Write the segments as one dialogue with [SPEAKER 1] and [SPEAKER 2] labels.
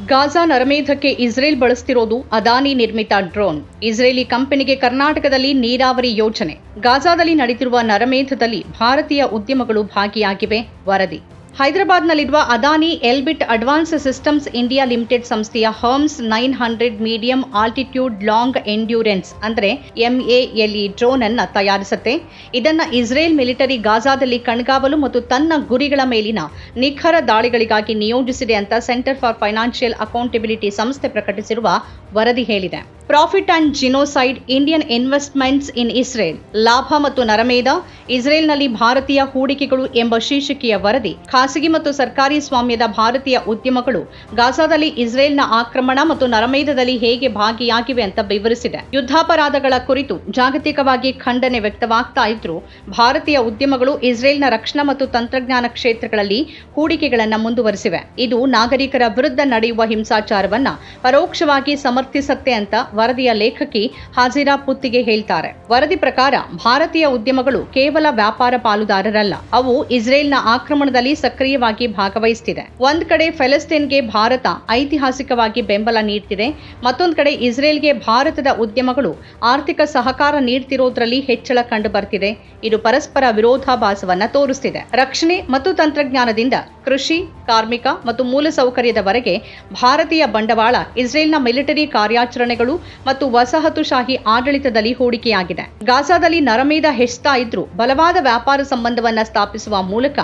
[SPEAKER 1] Gaza ನರಮೇಧಕ್ಕೆ Israel ಬಳಸ್ತಿರೋದು ಅದಾನಿ ನಿರ್ಮಿತ ಡ್ರೋನ್. ಇಸ್ರೇಲಿ ಕಂಪನಿಗೆ ಕರ್ನಾಟಕದಲ್ಲಿ ನೀರಾವರಿ ಯೋಜನೆ. ಗಾಜಾದಲ್ಲಿ ನಡೆದಿರುವ ನರಮೇಧದಲ್ಲಿ ಭಾರತೀಯ ಉದ್ಯಮಗಳು ಭಾಗಿಯಾಗಿವೆ, ವರದಿ. ಹೈದರಾಬಾದ್ನಲ್ಲಿರುವ Adani Elbit advance systems India limited ಸಂಸ್ಥೆಯ Hermes nine hundred medium altitude long endurance, ಅಂದರೆ M A L E drone ಅನ್ನು ತಯಾರಿಸುತ್ತೆ. ಇದನ್ನು ಇಸ್ರೇಲ್ ಮಿಲಿಟರಿ ಗಾಜಾದಲ್ಲಿ ಕಣ್ಗಾವಲು ಮತ್ತು ತನ್ನ ಗುರಿಗಳ ಮೇಲಿನ ನಿಖರ ದಾಳಿಗಳಿಗಾಗಿ ನಿಯೋಜಿಸಿದೆ ಅಂತ ಸೆಂಟರ್ ಫಾರ್ ಫೈನಾನ್ಷಿಯಲ್ ಅಕೌಂಟೆಬಿಲಿಟಿ ಸಂಸ್ಥೆ ಪ್ರಕಟಿಸಿರುವ ವರದಿ ಹೇಳಿದೆ. Profit and genocide Indian investments in Israel. ಲಾಭ ಮತ್ತು ನರಮೇಧ, ಇಸ್ರೇಲ್ನಲ್ಲಿ ಭಾರತೀಯ ಹೂಡಿಕೆಗಳು ಎಂಬ ಶೀರ್ಷಿಕೆಯ ವರದಿ. ಖಾಸಗಿ ಮತ್ತು ಸರ್ಕಾರಿ ಸ್ವಾಮ್ಯದ ಭಾರತೀಯ ಉದ್ಯಮಗಳು ಗಾಜಾದಲ್ಲಿ ಇಸ್ರೇಲ್ನ ಆಕ್ರಮಣ ಮತ್ತು ನರಮೇಧದಲ್ಲಿ ಹೇಗೆ ಭಾಗಿಯಾಗಿವೆ ಅಂತ ವಿವರಿಸಿದೆ. ಯುದ್ಧಾಪರಾಧಗಳ ಕುರಿತು ಜಾಗತಿಕವಾಗಿ ಖಂಡನೆ ವ್ಯಕ್ತವಾಗ್ತಾ ಇದ್ರೂ, ಭಾರತೀಯ ಉದ್ಯಮಗಳು ಇಸ್ರೇಲ್ನ ರಕ್ಷಣಾ ಮತ್ತು ತಂತ್ರಜ್ಞಾನ ಕ್ಷೇತ್ರಗಳಲ್ಲಿ ಹೂಡಿಕೆಗಳನ್ನು ಮುಂದುವರೆಸಿವೆ. ಇದು ನಾಗರಿಕರ ವಿರುದ್ಧ ನಡೆಯುವ ಹಿಂಸಾಚಾರವನ್ನ ಪರೋಕ್ಷವಾಗಿ ಸಮರ್ಥಿಸುತ್ತೆ ಅಂತ ವರದಿಯ ಲೇಖಕಿ ಹಾಜಿರಾ ಪುತ್ತಿಗೆ ಹೇಳ್ತಾರೆ. ವರದಿ ಪ್ರಕಾರ ಭಾರತೀಯ ಉದ್ಯಮಗಳು ಕೇವಲ ವ್ಯಾಪಾರ ಪಾಲುದಾರರಲ್ಲ, ಅವು ಇಸ್ರೇಲ್ನ ಆಕ್ರಮಣದಲ್ಲಿ ಸಕ್ರಿಯವಾಗಿ ಭಾಗವಹಿಸುತ್ತಿದೆ ಒಂದ್ ಕಡೆ ಫೆಲಸ್ತೀನ್ಗೆ ಭಾರತ ಐತಿಹಾಸಿಕವಾಗಿ ಬೆಂಬಲ ನೀಡ್ತಿದೆ, ಮತ್ತೊಂದು ಕಡೆ ಇಸ್ರೇಲ್ಗೆ ಭಾರತದ ಉದ್ಯಮಗಳು ಆರ್ಥಿಕ ಸಹಕಾರ ನೀಡ್ತಿರೋದ್ರಲ್ಲಿ ಹೆಚ್ಚಳ ಕಂಡು ಬರ್ತಿದೆ ಇದು ಪರಸ್ಪರ ವಿರೋಧಾಭಾಸವನ್ನ ತೋರಿಸ್ತಿದೆ. ರಕ್ಷಣೆ ಮತ್ತು ತಂತ್ರಜ್ಞಾನದಿಂದ ಕೃಷಿ ಕಾರ್ಮಿಕ ಮತ್ತು ಮೂಲಸೌಕರ್ಯದವರೆಗೆ ಭಾರತೀಯ ಬಂಡವಾಳ, ಇಸ್ರೇಲ್ನ ಮಿಲಿಟರಿ ಕಾರ್ಯಾಚರಣೆಗಳು ಮತ್ತು ವಸಾಹತುಶಾಹಿ ಆಡಳಿತದಲ್ಲಿ ಹೂಡಿಕೆಯಾಗಿದೆ. ಗಾಜಾದಲ್ಲಿ ನರಮೇಧ ಹೆಚ್ಚುತ್ತಾ ಇದ್ರೂ. ಬಲವಾದ ವ್ಯಾಪಾರ ಸಂಬಂಧವನ್ನ ಸ್ಥಾಪಿಸುವ ಮೂಲಕ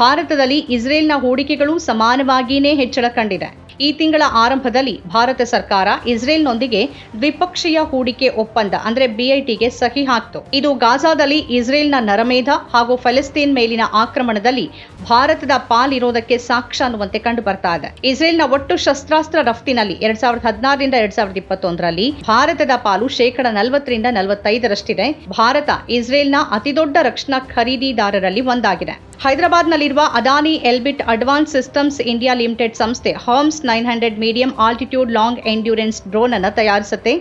[SPEAKER 1] ಭಾರತದಲ್ಲಿ ಇಸ್ರೇಲ್ನ ಹೂಡಿಕೆಗಳು ಸಮಾನವಾಗಿಯೇ ಹೆಚ್ಚಳ ಕಂಡಿದೆ. ಈ ತಿಂಗಳ ಆರಂಭದಲ್ಲಿ ಭಾರತ ಸರ್ಕಾರ ಇಸ್ರೇಲ್ನೊಂದಿಗೆ ದ್ವಿಪಕ್ಷೀಯ ಹೂಡಿಕೆ ಒಪ್ಪಂದ, ಅಂದ್ರೆ ಬಿಐಟಿಗೆ ಸಹಿ ಹಾಕ್ತು. ಇದು ಗಾಜಾದಲ್ಲಿ ಇಸ್ರೇಲ್ನ ನರಮೇಧ ಹಾಗೂ ಫಲಸ್ತೀನ್ ಮೇಲಿನ ಆಕ್ರಮಣದಲ್ಲಿ ಭಾರತದ ಪಾಲಿರೋದಕ್ಕೆ ಸಾಕ್ಷ್ಯ ಅನ್ನುವಂತೆ ಕಂಡು ಬರ್ತಾ ಇದೆ. ಇಸ್ರೇಲ್ನ ಒಟ್ಟು ಶಸ್ತ್ರಾಸ್ತ್ರ ರಫ್ತಿನಲ್ಲಿ ಎರಡ್ ಸಾವಿರದ ಹದಿನಾರರಿಂದ ಎರಡ್ ಸಾವಿರದ ಇಪ್ಪತ್ತೊಂದರಲ್ಲಿ ಭಾರತದ ಪಾಲು ಶೇಕಡ ನಲವತ್ತರಿಂದ ನಲವತ್ತೈದರಷ್ಟಿದೆ. ಭಾರತ ಇಸ್ರೇಲ್ನ ಅತಿದೊಡ್ಡ ರಕ್ಷಣಾ ಖರೀದಿದಾರರಲ್ಲಿ ಒಂದಾಗಿದೆ. ಹೈದರಾಬಾದ್ನಲ್ಲಿರುವ Adani Elbit advance systems India limited ಸಂಸ್ಥೆ Hermes nine hundred medium altitude long endurance drone ಅನ್ನು ತಯಾರಿಸುತ್ತೆ.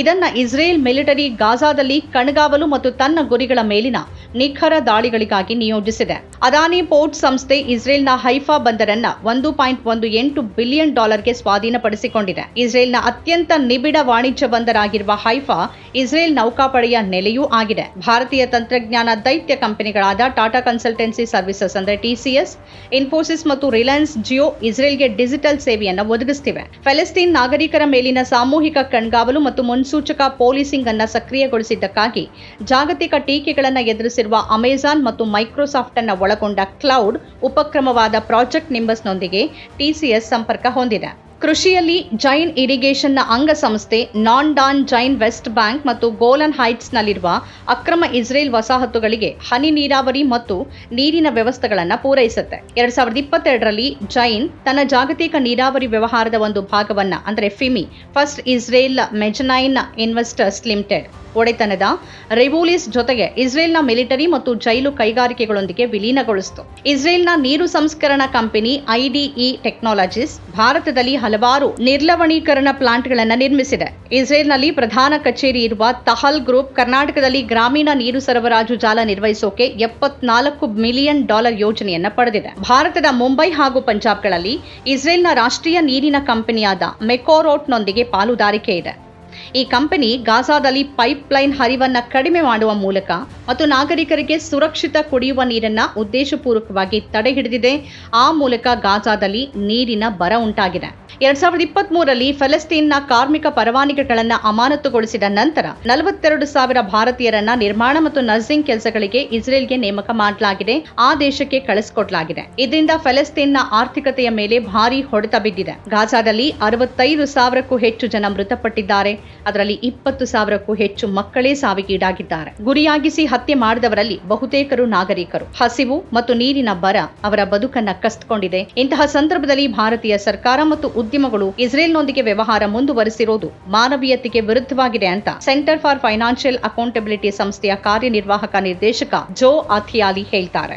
[SPEAKER 1] ಇದನ್ನ ಇಸ್ರೇಲ್ ಮಿಲಿಟರಿ ಗಾಜಾದಲ್ಲಿ ಕಣ್ಗಾವಲು ಮತ್ತು ತನ್ನ ಗುರಿಗಳ ಮೇಲಿನ ನಿಖರ ದಾಳಿಗಳಿಗಾಗಿ ನಿಯೋಜಿಸಿದೆ. ಅದಾನಿ ಪೋರ್ಟ್ ಸಂಸ್ಥೆ ಇಸ್ರೇಲ್ನ ಹೈಫಾ ಬಂದರನ್ನ ಒಂದು ಪಾಯಿಂಟ್ ಒಂದು ಎಂಟು ಬಿಲಿಯನ್ ಡಾಲರ್ಗೆ ಸ್ವಾಧೀನಪಡಿಸಿಕೊಂಡಿದೆ. ಇಸ್ರೇಲ್ನ ಅತ್ಯಂತ ನಿಬಿಡ ವಾಣಿಜ್ಯ ಬಂದರಾಗಿರುವ ಹೈಫಾ ಇಸ್ರೇಲ್ ನೌಕಾಪಡೆಯ ನೆಲೆಯೂ ಆಗಿದೆ. ಭಾರತೀಯ ತಂತ್ರಜ್ಞಾನ ದೈತ್ಯ ಕಂಪನಿಗಳಾದ ಟಾಟಾ ಕನ್ಸಲ್ಟೆನ್ಸಿ ಸರ್ವಿಸಸ್ ಅಂದ್ರೆ ಟಿಸಿಎಸ್ ಇನ್ಫೋಸಿಸ್ ಮತ್ತು ರಿಲಯನ್ಸ್ ಜಿಯೋ ಇಸ್ರೇಲ್ಗೆ ಡಿಜಿಟಲ್ ಸೇವೆಯನ್ನು ಒದಗಿಸುತ್ತಿವೆ ಫೆಲೆಸ್ತೀನ್ ನಾಗರಿಕರ ಮೇಲಿನ ಸಾಮೂಹಿಕ ಕಣ್ಗಾವಲು ಮತ್ತು ಮುನ್ಸೂಚಕ ಪೊಲೀಸಿಂಗ್ ಅನ್ನ ಸಕ್ರಿಯಗೊಳಿಸಿದ್ದಕ್ಕಾಗಿ ಜಾಗತಿಕ ಟೀಕೆಗಳನ್ನು ಎದುರಿಸಿರುವ ಅಮೆಜಾನ್ ಮತ್ತು ಮೈಕ್ರೋಸಾಫ್ಟ್ ಅನ್ನ ಒಳಗೊಂಡ ಕ್ಲೌಡ್ ಉಪಕ್ರಮವಾದ ಪ್ರಾಜೆಕ್ಟ್ ನಿಂಬಸ್ನೊಂದಿಗೆ ಟಿಸಿಎಸ್ ಸಂಪರ್ಕ ಹೊಂದಿದೆ. ಕೃಷಿಯಲ್ಲಿ ಜೈನ್ ಇರಿಗೇಷನ್ನ ಅಂಗಸಂಸ್ಥೆ Naan Dan Jain West Bank ಮತ್ತು ಗೋಲನ್ ಹೈಟ್ಸ್ನಲ್ಲಿರುವ ಅಕ್ರಮ ಇಸ್ರೇಲ್ ವಸಾಹತುಗಳಿಗೆ ಹನಿ ನೀರಾವರಿ ಮತ್ತು ನೀರಿನ ವ್ಯವಸ್ಥೆಗಳನ್ನು ಪೂರೈಸುತ್ತೆ. ಎರಡ್ ಸಾವಿರದ ಇಪ್ಪತ್ತೆರಡರಲ್ಲಿ ಜೈನ್ ತನ್ನ ಜಾಗತಿಕ ನೀರಾವರಿ ವ್ಯವಹಾರದ ಒಂದು ಭಾಗವನ್ನ, ಅಂದರೆ FIMI, first Israel mezzanine investors limited, ಒಡೆತನದ ರೆವೋಲಿಸ್ ಜೊತೆಗೆ ಇಸ್ರೇಲ್ನ ಮಿಲಿಟರಿ ಮತ್ತು ಜೈಲು ಕೈಗಾರಿಕೆಗಳೊಂದಿಗೆ ವಿಲೀನಗೊಳಿಸಿತು. ಇಸ್ರೇಲ್ನ ನೀರು ಸಂಸ್ಕರಣಾ ಕಂಪನಿ ಐಡಿಇ ಟೆಕ್ನಾಲಜೀಸ್ ಭಾರತದಲ್ಲಿ ಹಲವಾರು ನಿರ್ಲವಣೀಕರಣ ಪ್ಲಾಂಟ್ಗಳನ್ನು ನಿರ್ಮಿಸಿದೆ. ಇಸ್ರೇಲ್ನಲ್ಲಿ ಪ್ರಧಾನ ಕಚೇರಿ ಇರುವ ತಹಲ್ ಗ್ರೂಪ್ ಕರ್ನಾಟಕದಲ್ಲಿ ಗ್ರಾಮೀಣ ನೀರು ಸರಬರಾಜು ಜಾಲ ನಿರ್ವಹಿಸೋಕೆ ಎಪ್ಪತ್ನಾಲ್ಕು ಮಿಲಿಯನ್ ಡಾಲರ್ ಯೋಜನೆಯನ್ನು ಪಡೆದಿದೆ. ಭಾರತದ ಮುಂಬೈ ಹಾಗೂ ಪಂಜಾಬ್ಗಳಲ್ಲಿ ಇಸ್ರೇಲ್ನ ರಾಷ್ಟ್ರೀಯ ನೀರಿನ ಕಂಪನಿಯಾದ ಮೆಕೋರೋಟ್ನೊಂದಿಗೆ ಪಾಲುದಾರಿಕೆ ಇದೆ. ಈ ಕಂಪನಿ ಗಾಜಾದಲ್ಲಿ ಪೈಪ್ಲೈನ್ ಹರಿವನ್ನ ಕಡಿಮೆ ಮಾಡುವ ಮೂಲಕ ಮತ್ತು ನಾಗರಿಕರಿಗೆ ಸುರಕ್ಷಿತ ಕುಡಿಯುವ ನೀರನ್ನ ಉದ್ದೇಶಪೂರ್ವಕವಾಗಿ ತಡೆಹಿಡಿದಿದೆ. ಆ ಮೂಲಕ ಗಾಜಾದಲ್ಲಿ ನೀರಿನ ಬರ ಉಂಟಾಗಿದೆ. ಎರಡ್ ಸಾವಿರದ ಇಪ್ಪತ್ತ್ ಮೂರರಲ್ಲಿ ಫಲಸ್ತೀನ್ನ ಕಾರ್ಮಿಕ ಪರವಾನಗಿಗಳನ್ನ ಅಮಾನತುಗೊಳಿಸಿದ ನಂತರ ನಲವತ್ತೆರಡು ಸಾವಿರ ಭಾರತೀಯರನ್ನ ನಿರ್ಮಾಣ ಮತ್ತು ನರ್ಸಿಂಗ್ ಕೆಲಸಗಳಿಗೆ ಇಸ್ರೇಲ್ಗೆ ನೇಮಕ ಮಾಡಲಾಗಿದೆ, ಆ ದೇಶಕ್ಕೆ ಕಳಿಸಿಕೊಡಲಾಗಿದೆ. ಇದರಿಂದ ಫಲಸ್ತೀನ್ನ ಆರ್ಥಿಕತೆಯ ಮೇಲೆ ಭಾರಿ ಹೊಡೆತ ಬಿದ್ದಿದೆ. ಗಾಜಾದಲ್ಲಿ ಅರವತ್ತೈದು ಸಾವಿರಕ್ಕೂ ಹೆಚ್ಚು ಜನ ಮೃತಪಟ್ಟಿದ್ದಾರೆ. ಅದರಲ್ಲಿ ಇಪ್ಪತ್ತು ಸಾವಿರಕ್ಕೂ ಹೆಚ್ಚು ಮಕ್ಕಳೇ ಸಾವಿಗೀಡಾಗಿದ್ದಾರೆ. ಗುರಿಯಾಗಿಸಿ ಹತ್ಯೆ ಮಾಡಿದವರಲ್ಲಿ ಬಹುತೇಕರು ನಾಗರಿಕರು. ಹಸಿವು ಮತ್ತು ನೀರಿನ ಬರ ಅವರ ಬದುಕನ್ನ ಕಸ್ತ್ಕೊಂಡಿದೆ. ಇಂತಹ ಸಂದರ್ಭದಲ್ಲಿ ಭಾರತೀಯ ಸರ್ಕಾರ ಮತ್ತು ಉದ್ಯಮಗಳು ಇಸ್ರೇಲ್ನೊಂದಿಗೆ ವ್ಯವಹಾರ ಮುಂದುವರೆಸಿರೋದು ಮಾನವೀಯತೆಗೆ ವಿರುದ್ಧವಾಗಿದೆ ಅಂತ ಸೆಂಟರ್ ಫಾರ್ ಫೈನಾನ್ಷಿಯಲ್ ಅಕೌಂಟಬಿಲಿಟಿ ಸಂಸ್ಥೆಯ ಕಾರ್ಯನಿರ್ವಾಹಕ ನಿರ್ದೇಶಕ ಜೋ ಅಥಿಯಾಲಿ ಹೇಳ್ತಾರೆ.